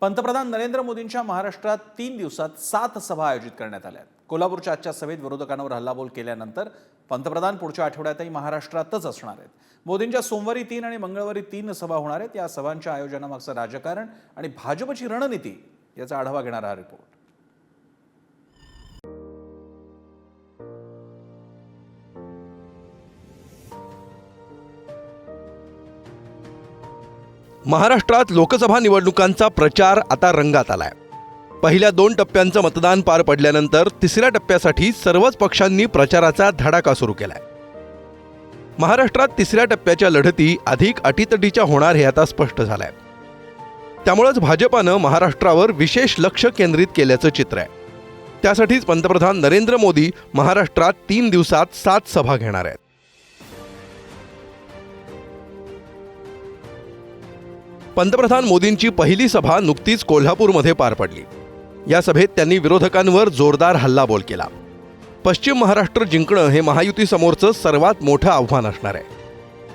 पंतप्रधान नरेंद्र मोदींच्या महाराष्ट्रात तीन दिवसात सात सभा आयोजित करण्यात आल्या आहेत. कोल्हापूरच्या आजच्या सभेत विरोधकांवर हल्लाबोल केल्यानंतर पंतप्रधान पुढच्या आठवड्यातही महाराष्ट्रातच असणार आहेत. मोदींच्या सोमवारी तीन आणि मंगळवारी तीन सभा होणार आहेत. या सभांच्या आयोजनामागचं राजकारण आणि भाजपची रणनीती याचा आढावा घेणारा हा रिपोर्ट. महाराष्ट्रात लोकसभा निवडणुकांचा प्रचार आता रंगात आलाय. पहिल्या दोन टप्प्यांचं मतदान पार पडल्यानंतर तिसऱ्या टप्प्यासाठी सर्वच पक्षांनी प्रचाराचा धडाका सुरू केलाय. महाराष्ट्रात तिसऱ्या टप्प्याच्या लढती अधिक अटीतटीच्या होणार हे आता स्पष्ट झालंय. त्यामुळंच भाजपानं महाराष्ट्रावर विशेष लक्ष केंद्रित केल्याचं चित्र आहे. त्यासाठीच पंतप्रधान नरेंद्र मोदी महाराष्ट्रात तीन दिवसात सात सभा घेणार आहेत. पंतप्रधान मोदींची पहिली सभा नुकतीच कोल्हापूरमध्ये पार पडली. या सभेत त्यांनी विरोधकांवर जोरदार हल्लाबोल केला. पश्चिम महाराष्ट्र जिंकणं हे महायुतीसमोरचं सर्वात मोठं आव्हान असणार आहे.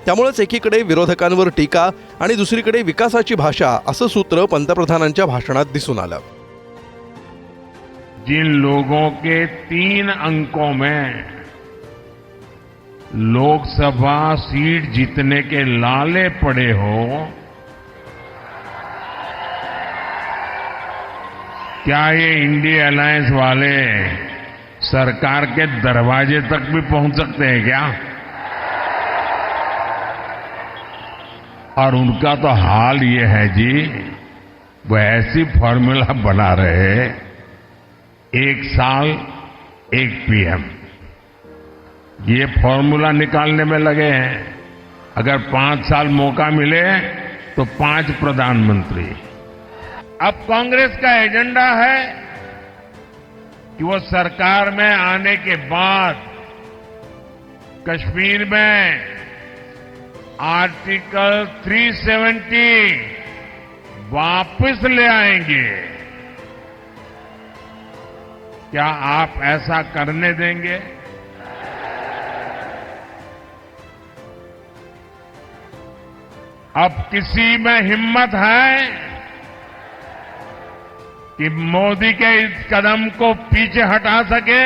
त्यामुळेच एकीकडे विरोधकांवर टीका आणि दुसरीकडे विकासाची भाषा असं सूत्र पंतप्रधानांच्या भाषणात दिसून आलं. जिन लोगों के तीन अंकों में लोकसभा सीट जीतने के लाले पड़े हो क्या ये इंडिया अलायंस वाले सरकार के दरवाजे तक भी पहुँच सकते हैं क्या? और उनका तो हाल ये है जी, वो ऐसी फॉर्मूला बना रहे एक साल, एक पीएम ये फॉर्मूला निकालने में लगे हैं। अगर पाँच साल मौका मिले तो पाँच प्रधानमंत्री। अब कांग्रेस का एजेंडा है कि वो सरकार में आने के बाद कश्मीर में आर्टिकल 370 वापस ले आएँगे। क्या आप ऐसा करने देंगे? अब किसी में हिम्मत है? कि मोदी के इस कदम को पीछे हटा सके।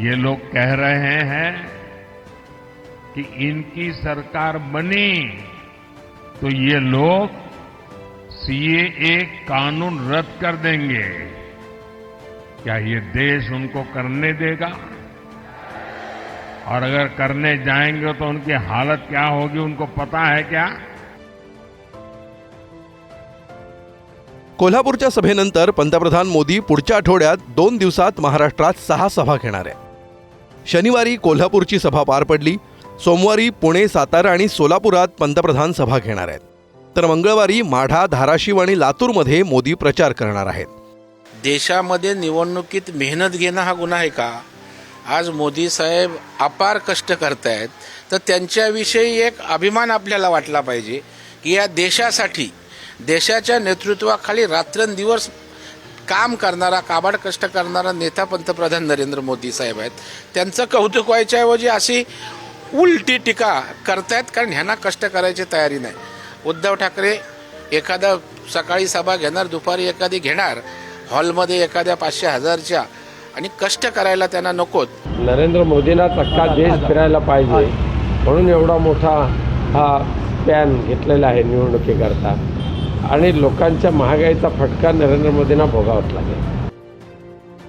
ये लोग कह रहे हैं कि इनकी सरकार बनी तो ये लोग सीए एक कानून रद्द कर देंगे। क्या ये देश उनको करने देगा? और अगर करने जाएँगे तो उनकी हालत क्या होगी, उनको पता है क्या? कोल्हापूरच्या सभेनंतर पंतप्रधान मोदी पुढच्या आठवड्यात दोन दिवसात महाराष्ट्रात सहा सभा घेणार आहे शनिवारी कोल्हापूरची सभा पार पडली सोमवारी पुणे सातारा आणि सोलापुरात पंतप्रधान सभा घेणार आहेत. तर मंगळवारी माढा धाराशिव आणि लातूरमध्ये मोदी प्रचार करणार आहेत. देशामध्ये निवडणुकीत मेहनत घेणं हा गुन्हा आहे का? आज मोदी साहेब अपार कष्ट करतायत तर त्यांच्याविषयी एक अभिमान आपल्याला वाटला पाहिजे की या देशासाठी देशाच्या नेतृत्वाखाली रात्रंदिवस काम करणारा काबाड कष्ट करणारा नेता पंतप्रधान नरेंद्र मोदी साहेब आहेत. त्यांचं कौतुक व्हायच्याऐवजी अशी उलटी टीका करतायत कारण ह्यांना कष्ट करायची तयारी नाही. उद्धव ठाकरे एखादा सकाळी सभा घेणार दुपारी एखादी घेणार हॉलमध्ये एखाद्या पाचशे हजारच्या आणि कष्ट करायला त्यांना नकोत. नरेंद्र मोदींना चक्का देश फिरायला पाहिजे. म्हणून एवढा मोठा हा पॅन घेतलेला आहे निवडणुकीकरता. आणि लोकांच्या महागाईचा फटका नरेंद्र मोदींना भोगावाच लागेल.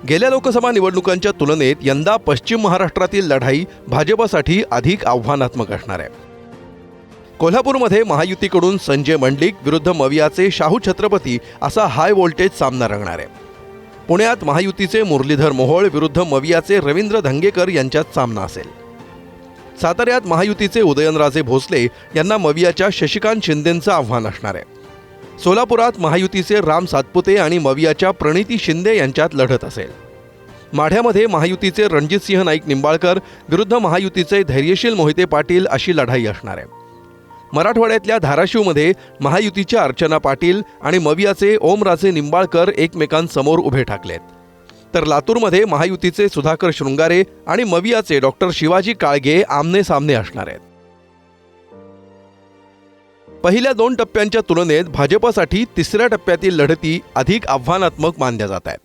गेल्या लोकसभा निवडणुकांच्या तुलनेत यंदा पश्चिम महाराष्ट्रातील लढाई भाजपसाठी अधिक आव्हानात्मक असणार आहे. कोल्हापूरमध्ये महायुतीकडून संजय मंडलिक विरुद्ध मवियाचे शाहू छत्रपती असा हाय व्होल्टेज सामना रंगणार आहे. पुण्यात महायुतीचे मुरलीधर मोहोळ विरुद्ध मवियाचे रवींद्र धंगेकर यांच्यात सामना असेल. साताऱ्यात महायुतीचे उदयनराजे भोसले यांना मवियाच्या शशिकांत शिंदेंचं आव्हान असणार आहे. सोलापुरात महायुतीचे राम सातपुते आणि मवियाच्या प्रणिती शिंदे यांच्यात लढत असेल. माढ्यामध्ये महायुतीचे रणजितसिंह नाईक निंबाळकर विरुद्ध महायुतीचे धैर्यशील मोहिते पाटील अशी लढाई असणार आहे. मराठवाड्यातल्या धाराशिवमध्ये महायुतीच्या अर्चना पाटील आणि मवियाचे ओमराजे निंबाळकर एकमेकांसमोर उभे ठाकलेत. तर लातूरमध्ये महायुतीचे सुधाकर शृंगारे आणि मवियाचे डॉक्टर शिवाजी काळगे आमने सामने असणार आहेत. पहिल्या दोन टप्प्यांच्या तुलनेत भाजपासाठी तिसऱ्या टप्प्यातील लढती अधिक आव्हानात्मक मानल्या जात आहेत.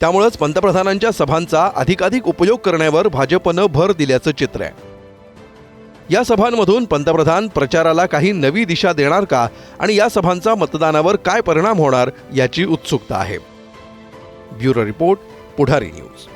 त्यामुळंच पंतप्रधानांच्या सभांचा अधिकाधिक उपयोग करण्यावर भाजपनं भर दिल्याचं चित्र आहे. या सभांमधून पंतप्रधान प्रचाराला काही नवी दिशा देणार का आणि या सभांचा मतदानावर काय परिणाम होणार याची उत्सुकता आहे. Bureau report Pudhari news.